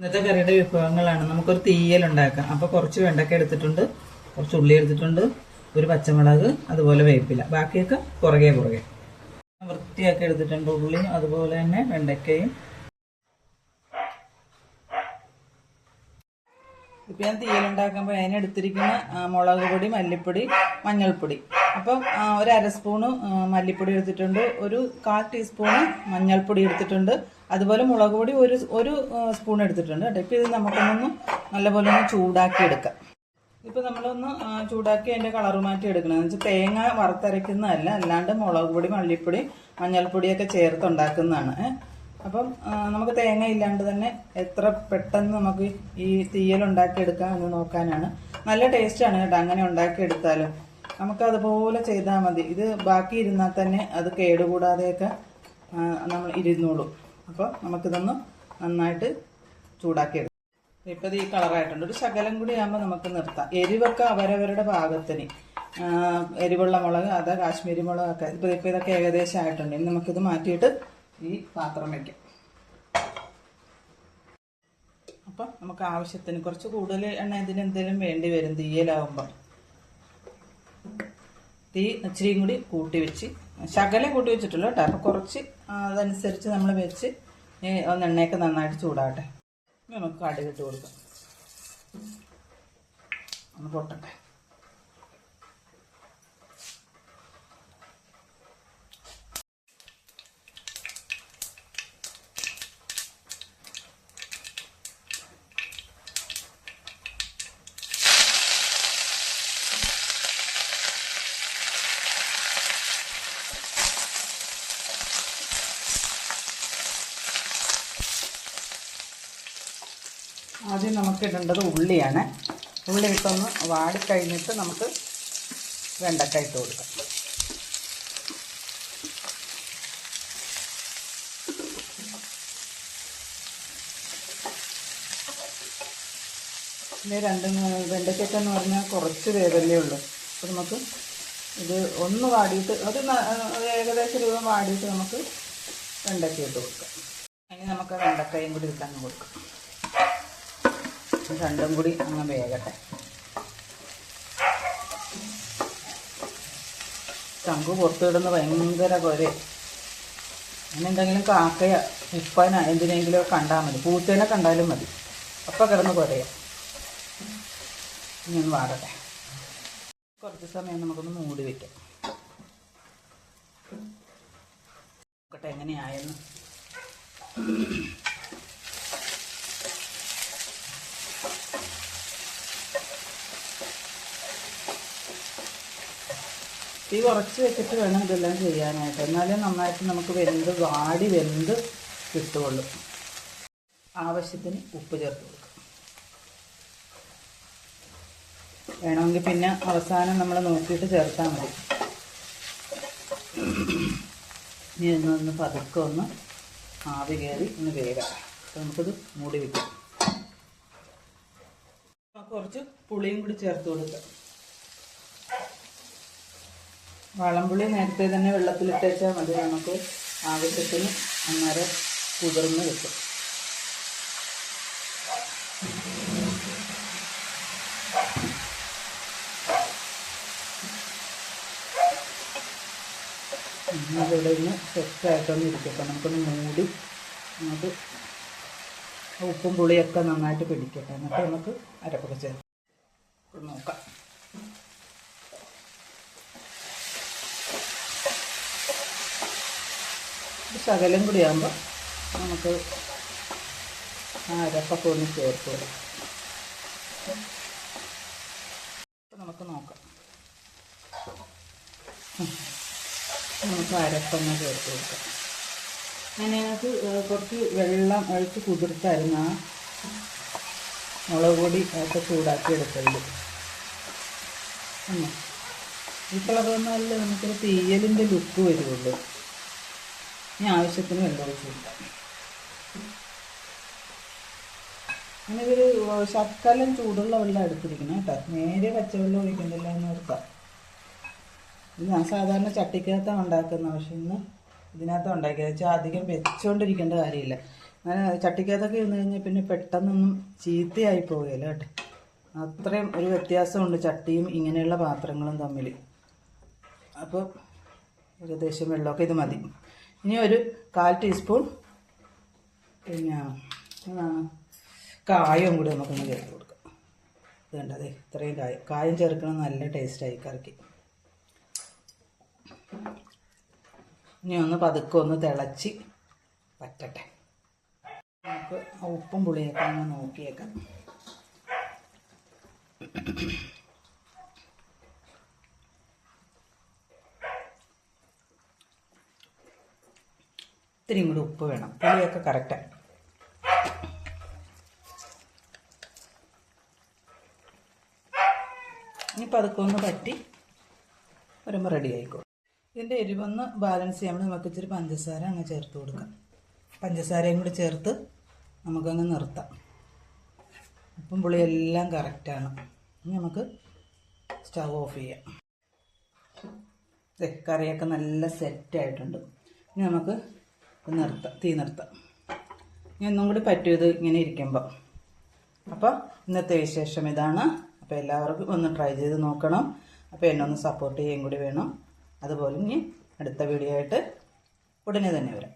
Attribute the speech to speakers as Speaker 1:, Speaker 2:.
Speaker 1: ഇന്നത്തെ കറിയുടെ വിഭവങ്ങളാണ്. നമുക്കൊരു തീയൽ ഉണ്ടാക്കാം. അപ്പോൾ കുറച്ച് വെണ്ടക്ക എടുത്തിട്ടുണ്ട് കുറച്ച് ഉള്ളി എടുത്തിട്ടുണ്ട് ഒരു പച്ചമുളക് അതുപോലെ വേപ്പില. ബാക്കിയൊക്കെ പുറകെ പുറകെ. വൃത്തിയാക്കി എടുത്തിട്ടുണ്ട് ഉള്ളിയും അതുപോലെ തന്നെ വെണ്ടക്കയും ഇപ്പം ഞാൻ തീയലുണ്ടാക്കുമ്പോൾ അതിനെടുത്തിരിക്കുന്ന മുളക് പൊടി മല്ലിപ്പൊടി മഞ്ഞൾപ്പൊടി. അപ്പം ഒരു അര സ്പൂണ് മല്ലിപ്പൊടി എടുത്തിട്ടുണ്ട് ഒരു കാൽ ടീസ്പൂണ് മഞ്ഞൾപ്പൊടി എടുത്തിട്ടുണ്ട്. അതുപോലെ മുളക് പൊടി ഒരു ഒരു സ്പൂൺ എടുത്തിട്ടുണ്ട് കേട്ടോ. ഇപ്പം ഇത് നമുക്കൊന്നൊന്ന് നല്ലപോലെ ഒന്ന് ചൂടാക്കി എടുക്കാം ഇപ്പം നമ്മളൊന്ന് ചൂടാക്കി അതിന്റെ കളർ മാറ്റി എടുക്കണം. എന്ന് വെച്ചാൽ തേങ്ങ വറുത്തരയ്ക്കുന്നതല്ല അല്ലാണ്ട് മുളക് പൊടി മല്ലിപ്പൊടി മഞ്ഞൾപ്പൊടിയൊക്കെ ചേർത്ത് ഉണ്ടാക്കുന്നതാണ്. ഏ. അപ്പം നമുക്ക് തേങ്ങ ഇല്ലാണ്ട് തന്നെ എത്ര പെട്ടെന്ന് നമുക്ക് ഈ തീയൽ ഉണ്ടാക്കിയെടുക്കാം എന്ന് നോക്കാനാണ്. നല്ല ടേസ്റ്റാണ് കേട്ടോ അങ്ങനെ ഉണ്ടാക്കിയെടുത്താലും. നമുക്ക് അതുപോലെ ചെയ്താൽ മതി. ഇത് ബാക്കി ഇരുന്നാൽ തന്നെ അത് കേടുകൂടാതെയൊക്കെ നമ്മൾ ഇരുന്നോളും. അപ്പോൾ നമുക്കിതൊന്ന് നന്നായിട്ട് ചൂടാക്കിയെടുക്കാം. ഇപ്പം ഇത് ഈ കളറായിട്ടുണ്ട്. ഒരു ശകലം കൂടി ആകുമ്പോൾ നമുക്ക് നിർത്താം. എരിവൊക്കെ അവരവരുടെ ഭാഗത്തിന്. എരിവുള്ള മുളക് അതാ കാശ്മീരി മുളകൊക്കെ ഇപ്പം ഇപ്പം ഇതൊക്കെ ഏകദേശം ആയിട്ടുണ്ട്. ഇനി നമുക്കിത് മാറ്റിയിട്ട് ഈ പാത്രം വയ്ക്കാം അപ്പം നമുക്ക് ആവശ്യത്തിന് കുറച്ച് കൂടുതൽ എണ്ണ ഇതിന് എന്തെങ്കിലും വേണ്ടി വരും തീയലാവുമ്പോൾ തീ ഇച്ചിരിയും കൂടി കൂട്ടി വെച്ച് ശകലം കൂട്ടി വെച്ചിട്ടുള്ളൂ കേട്ടോ. അപ്പം കുറച്ച് അതനുസരിച്ച് നമ്മൾ വെച്ച് എണ്ണയൊക്കെ നന്നായിട്ട് ചൂടാകട്ടെ നമുക്ക് കടുകിട്ട് കൊടുക്കാം. ഒന്ന് പൊട്ടട്ടെ. ആദ്യം നമുക്ക് ഇടേണ്ടത് ഉള്ളിയാണ്. ഉള്ളി ഇട്ടൊന്ന് വാടിക്കഴിഞ്ഞിട്ട് നമുക്ക് വെണ്ടക്ക ഇട്ട് കൊടുക്കാം. പിന്നെ രണ്ട് വെണ്ടയ്ക്കൊക്കെ എന്ന് പറഞ്ഞാൽ കുറച്ച് വേവല്ലേ ഉള്ളൂ. അപ്പോൾ നമുക്ക് ഇത് ഒന്ന് വാടിയിട്ട് അത് ഏകദേശം രൂപം വാടിയിട്ട് നമുക്ക് വെണ്ടയ്ക്ക ഇട്ട് കൊടുക്കാം. ഇനി നമുക്ക് വെണ്ടക്കയും കൂടി ഇട്ടാൽ കൊടുക്കാം. ഇത് രണ്ടും കൂടി അങ്ങ് വേകട്ടെ. ചങ്ക് പുറത്തിടുന്ന ഭയങ്കര കൊരേ. അങ്ങനെ എന്തെങ്കിലും കാക്കയ ഉപ്പന എന്തിനെങ്കിലും കണ്ടാൽ മതി. പൂച്ചേനെ കണ്ടാലും മതി. അപ്പം കിടന്ന് കൊരയാം. ഇനി ഒന്ന് വാടട്ടെ. കുറച്ച് സമയം നമുക്കൊന്ന് മൂടി വെക്കാം. നോക്കട്ടെ എങ്ങനെയായെന്ന്. തീ കുറച്ച് വെച്ചിട്ട് വേണം ഇതെല്ലാം ചെയ്യാനായിട്ട്. എന്നാലേ നന്നായിട്ട് നമുക്ക് വെന്ത് വാടി വെന്ത് കിട്ടുള്ളൂ ആവശ്യത്തിന് ഉപ്പ് ചേർത്ത് കൊടുക്കും. വേണമെങ്കിൽ പിന്നെ അവസാനം നമ്മൾ നോക്കിയിട്ട് ചേർത്താൽ മതി. ഇനി ഒന്ന് പതുക്കെ ഒന്ന് ആവി കയറി ഒന്ന് വേഗം അപ്പോൾ നമുക്കിത് മൂടി വയ്ക്കാം കുറച്ച് പുളിയും കൂടി ചേർത്ത് കൊടുക്കാം. വാളംപുളി നേരത്തെ തന്നെ വെള്ളത്തിലിട്ടേച്ചാൽ മതി. നമുക്ക് ആവശ്യത്തിന് അന്നേരം കുതിർന്ന് കിട്ടും ഇവിടെ ഇന്ന് സെറ്റായിട്ടൊന്ന് ഇരിക്കട്ടെ നമുക്കൊന്ന് മൂടി നമുക്ക് ഉപ്പും പുളിയൊക്കെ നന്നായിട്ട് പിടിക്കട്ടെ. എന്നിട്ട് നമുക്ക് അരപ്പൊക്കെ ചേർക്കാം നോക്കാം. ശകലം കൂടി ആകുമ്പോൾ നമുക്ക് ആ അരപ്പൊക്കെ ഒന്ന് ചേർത്ത് വരാം നമുക്ക് നോക്കാം. നമുക്ക് അരപ്പൊന്ന് ചേർത്ത് കൊടുക്കാം. ഞാൻ അതിനകത്ത് കുറച്ച് വെള്ളം ഒഴിച്ച് കുതിർത്തായിരുന്നു. ആ മുളക് പൊടി ഒക്കെ ചൂടാക്കി എടുത്തതിൽ വന്നാലേ നമുക്കൊരു തീയലിന്റെ ലുക്ക് വരുള്ളൂ. ഇനി ആവശ്യത്തിന് വെള്ളം ഒഴിച്ച് കൊടുക്കാം. അങ്ങനെ ഒരു ശർക്കരം ചൂടുള്ള വെള്ളം എടുത്തിരിക്കണം കേട്ടോ. നേരെ പച്ചവെള്ളം ഒഴിക്കുന്നില്ല എന്ന് ഓർക്കാം ഇത് ഞാൻ സാധാരണ ചട്ടിക്കകത്താണ് ഉണ്ടാക്കുന്നത്. പക്ഷെ ഇന്ന് ഇതിനകത്ത് ഉണ്ടാക്കിയത്. വെച്ചാൽ അധികം വെച്ചുകൊണ്ടിരിക്കേണ്ട കാര്യമില്ല. അങ്ങനെ ചട്ടിക്കകത്തൊക്കെ ഇരുന്ന് കഴിഞ്ഞാൽ പിന്നെ പെട്ടെന്നൊന്നും ചീത്തയായി പോവുകയില്ല കേട്ടോ. അത്രയും ഒരു വ്യത്യാസമുണ്ട് ചട്ടിയും ഇങ്ങനെയുള്ള പാത്രങ്ങളും തമ്മിൽ അപ്പോൾ ഏകദേശം വെള്ളമൊക്കെ ഇത് മതി. ഇനി ഒരു കാൽ ടീസ്പൂൺ പിന്നെ കായവും കൂടി നമുക്കൊന്ന് ചേർത്ത് കൊടുക്കാം. ഇത് അതെ ഇത്രയും കായം. കായം ചേർക്കണം നല്ല ടേസ്റ്റായി കറിക്ക്. ഇനി ഒന്ന് പതുക്കെ ഒന്ന് തിളച്ച് പറ്റട്ടെ നമുക്ക് ഉപ്പും പുളിയൊക്കെ ഒന്ന് നോക്കിയേക്കാം. ഇത്തിരിയും കൂടി ഉപ്പ് വേണം. പുളിയൊക്കെ കറക്റ്റാണ് ഇനിയിപ്പോൾ അതൊക്കെ ഒന്ന് പറ്റി വരുമ്പോൾ റെഡി ആയിക്കോ. ഇതിന്റെ എരിവൊന്ന് ബാലൻസ് ചെയ്യാൻ നമുക്ക് ഇച്ചിരി പഞ്ചസാര അങ്ങ് ചേർത്ത് കൊടുക്കാം. പഞ്ചസാരയും കൂടി ചേർത്ത് നമുക്കങ്ങ് നിർത്താം. ഉപ്പും പുളിയെല്ലാം കറക്റ്റാണ് ഇനി നമുക്ക് സ്റ്റവ് ഓഫ് ചെയ്യാം. കറിയൊക്കെ നല്ല സെറ്റായിട്ടുണ്ട് ഇനി നമുക്ക് നിർത്താം തീ നിർത്താം. ഇനി ഒന്നും കൂടി പറ്റും ഇത് ഇങ്ങനെ ഇരിക്കുമ്പോൾ അപ്പോൾ ഇന്നത്തെ വിശേഷം ഇതാണ്. അപ്പോൾ എല്ലാവർക്കും ഒന്ന് ട്രൈ ചെയ്ത് നോക്കണം. അപ്പോൾ എന്നെ ഒന്ന് സപ്പോർട്ട് ചെയ്യുകയും കൂടി വേണം. അതുപോലെ ഇനി അടുത്ത വീഡിയോ ആയിട്ട് ഉടനെ തന്നെ വരാം.